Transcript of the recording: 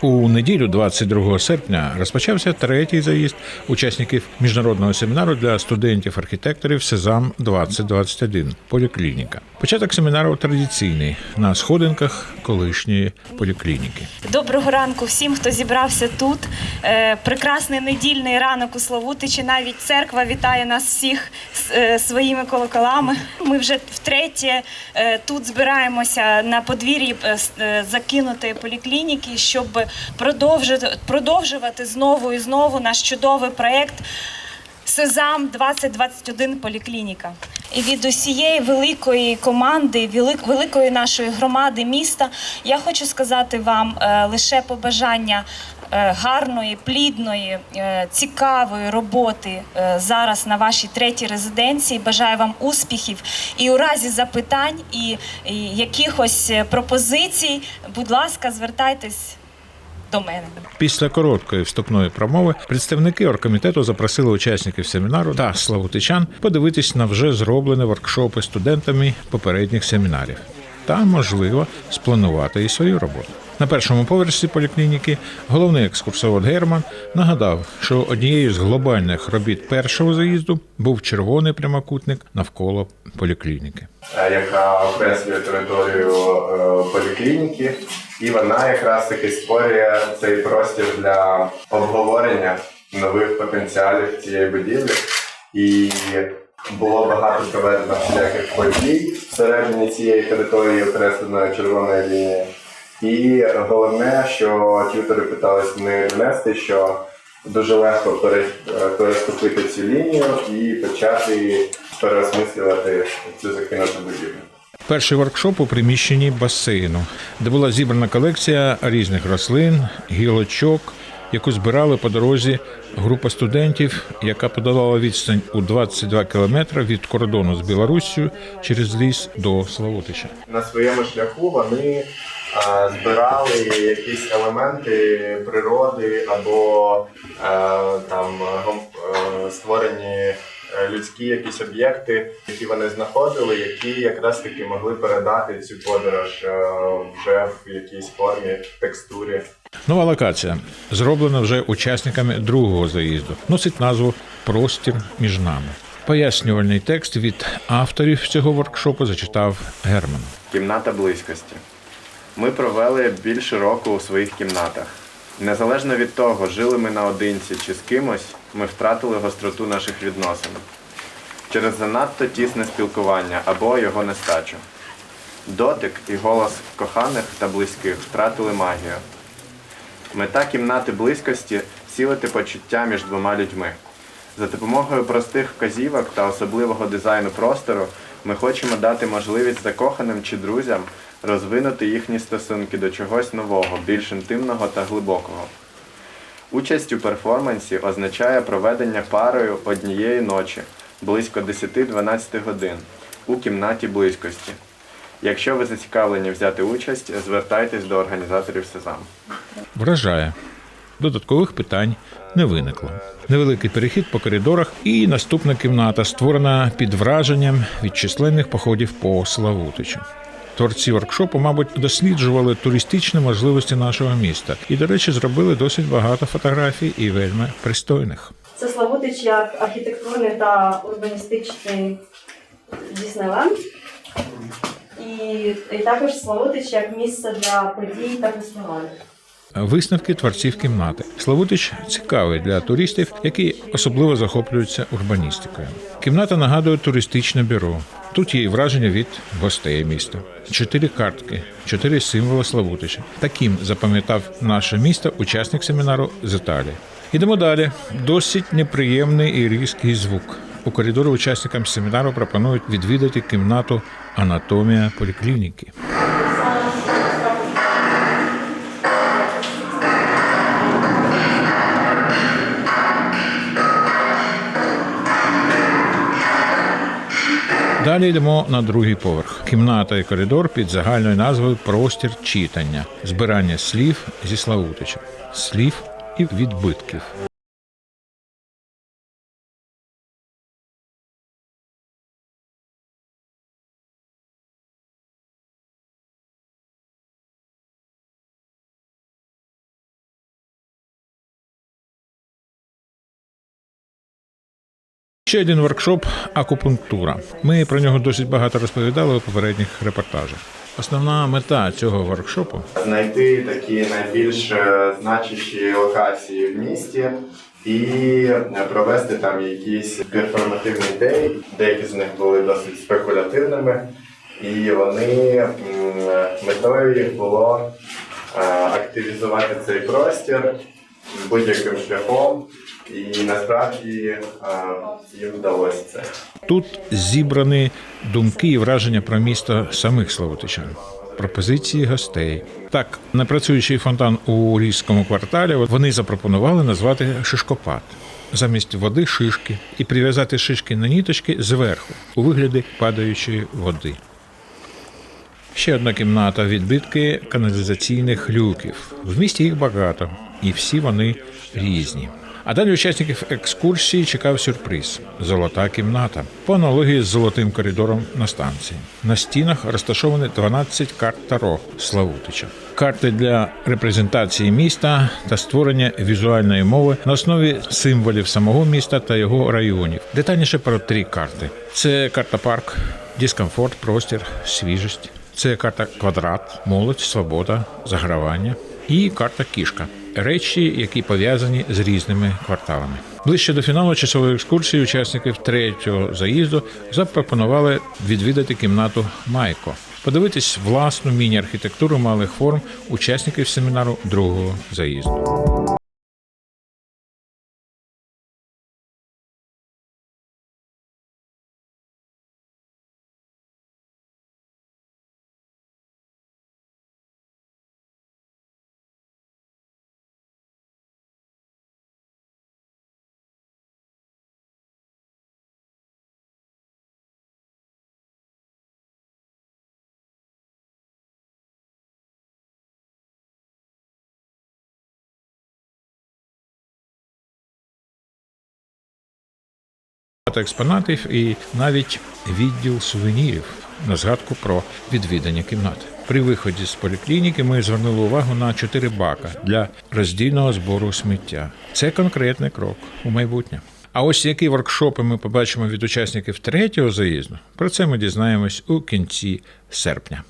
У неділю, 22 серпня, розпочався третій заїзд учасників міжнародного семінару для студентів-архітекторів Сезам 2021 Поліклініка. Початок семінару традиційний на сходинках колишньої поліклініки. Доброго ранку всім, хто зібрався тут. Е, Прекрасний недільний ранок у Славутичі. Навіть церква вітає нас всіх е, своїми колоколами. Ми вже втретє е, тут збираємося на подвір'ї закинутої поліклініки, щоб продовжити продовжувати знову і знову наш чудовий проєкт. Сезам 2021 поліклініка. І від усієї великої команди, велик- великої нашої громади міста, я хочу сказати вам е, лише побажання е, гарної, плідної, е, цікавої роботи зараз на вашій третій резиденції. Бажаю вам успіхів і у разі запитань і, якихось пропозицій, будь ласка, звертайтесь до мене. Після короткої вступної промови представники оргкомітету запросили учасників семінару та славутичан подивитись на вже зроблені воркшопи студентами попередніх семінарів та, можливо, спланувати і свою роботу. На першому поверсі поліклініки головний екскурсовод Герман нагадав, що однією з глобальних робіт першого заїзду був червоний прямокутник навколо поліклініки. яка окреслює територію е, поліклініки, і вона якраз таки створює цей простір для обговорення нових потенціалів цієї будівлі. І було багато проведено всяких подій всередині цієї території, окресленої червоною лінією. І головне, що тютори питались не донести, що дуже легко е, переступити цю лінію і почати переосмислювати цю закинуту будівлю. Перший воркшоп у приміщенні басейну, де була зібрана колекція різних рослин, гілочок, яку збирали по дорозі група студентів, яка подолала відстань у 22 кілометри від кордону з Білоруссю через ліс до Славутича. На своєму шляху вони збирали якісь елементи природи або е, там е, створені людські якісь об'єкти, які вони знаходили, які якраз таки могли передати цю подорож е, вже в якійсь формі, текстурі. Нова локація, зроблена вже учасниками другого заїзду, носить назву Простір між нами. Пояснювальний текст від авторів цього воркшопу зачитав Герман. Кімната близькості. Ми провели більше року у своїх кімнатах. Незалежно від того, жили ми наодинці чи з кимось, ми втратили гостроту наших відносин через занадто тісне спілкування або його нестачу. Дотик і голос коханих та близьких втратили магію. Мета кімнати близькості сілити почуття між двома людьми. За допомогою простих вказівок та особливого дизайну простору ми хочемо дати можливість закоханим чи друзям розвинути їхні стосунки до чогось нового, більш інтимного та глибокого. Участь у перформансі означає проведення парою однієї ночі близько 10-12 годин у кімнаті близькості. Якщо ви зацікавлені взяти участь, звертайтесь до організаторів Сезам. Вражає. Додаткових питань не виникло. Невеликий перехід по коридорах і наступна кімната створена під враженням від численних походів по Славутичу. Творці воркшопу, мабуть, досліджували туристичні можливості нашого міста і, до речі, зробили досить багато фотографій і вельми пристойних. Це Славутич як архітектурний та урбаністичний Діснейленд. І, і також Славутич як місце для подій та фестивалів. Висновки творців кімнати. Славутич цікавий для туристів, які особливо захоплюються урбаністикою. Кімната нагадує туристичне бюро. Тут є враження від гостей міста. Чотири картки, чотири символи Славутича. Таким запам'ятав наше місто учасник семінару з Італії. Ідемо далі. Досить неприємний і різкий звук. У коридорі учасникам семінару пропонують відвідати кімнату Анатомія поліклініки. Далі йдемо на другий поверх. Кімната і коридор під загальною назвою Простір читання, збирання слів зі Славутича, слів і відбитків. Ще один воркшоп акупунктура. Ми про нього досить багато розповідали у попередніх репортажах. Основна мета цього воркшопу Знайти такі найбільш е, значущі локації в місті і е, провести там якісь перформативні ідеї. Деякі з них були досить спекулятивними, і вони метою їх було е, активізувати цей простір будь-яким шляхом. І насправді е, їм вдалося це. Тут зібрані думки і враження про місто самих славутичан, пропозиції гостей. Так, непрацюючий фонтан у ліському кварталі вони запропонували назвати шишкопад. Замість води шишки і прив'язати шишки на ніточки зверху у вигляді падаючої води. Ще одна кімната відбитки каналізаційних люків. В місті їх багато, і всі вони різні. А далі учасників екскурсії чекав сюрприз золота кімната по аналогії з золотим коридором на станції. На стінах розташовані 12 карт Таро Славутича. Карти для репрезентації міста та створення візуальної мови на основі символів самого міста та його районів. Детальніше про три карти: це карта парк, дискомфорт, простір, свіжість. Це карта квадрат, молодь, свобода, загравання і карта кішка. Речі, які пов'язані з різними кварталами. Ближче до фіналу часової екскурсії учасників третього заїзду запропонували відвідати кімнату Майко, подивитись власну міні-архітектуру малих форм учасників семінару другого заїзду. Багато експонатів і навіть відділ сувенірів на згадку про відвідання кімнат. При виході з поліклініки ми звернули увагу на чотири бака для роздільного збору сміття. Це конкретний крок у майбутнє. А ось які воркшопи ми побачимо від учасників третього заїзду, про це ми дізнаємось у кінці серпня.